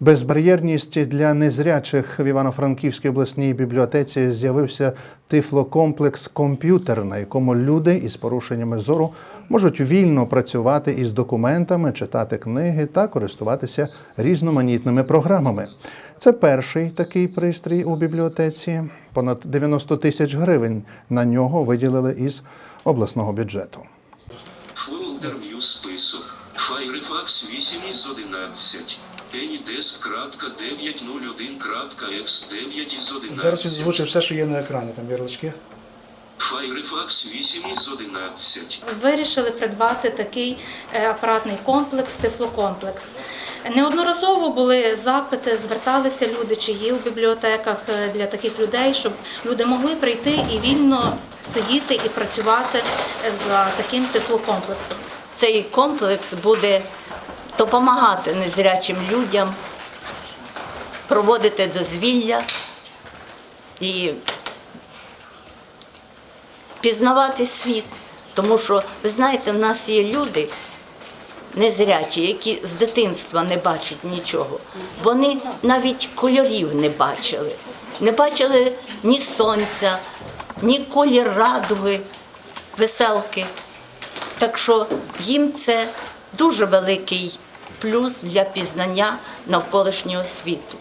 Безбар'єрність для незрячих в Івано-Франківській обласній бібліотеці з'явився тифлокомплекс комп'ютер, на якому люди із порушеннями зору можуть вільно працювати із документами, читати книги та користуватися різноманітними програмами. Це перший такий пристрій у бібліотеці. Понад 90 тисяч гривень на нього виділили із обласного бюджету. Фолдер список. Firefox 8 із 11. Anydesk.901.x9 із Зараз він звучить все, що є на екрані, там ярлички. Firefox 8 із 11. Вирішили придбати такий е, апаратний комплекс, тифлокомплекс. Неодноразово були запити, зверталися люди, чи є у бібліотеках е, для таких людей, щоб люди могли прийти і вільно сидіти і працювати за таким тифлокомплексом. Цей комплекс буде допомагати незрячим людям проводити дозвілля і пізнавати світ. Тому що, ви знаєте, в нас є люди незрячі, які з дитинства не бачать нічого. Вони навіть кольорів не бачили. Не бачили ні сонця, ні колір радуги, веселки. Так що їм це дуже великий плюс для пізнання навколишнього світу.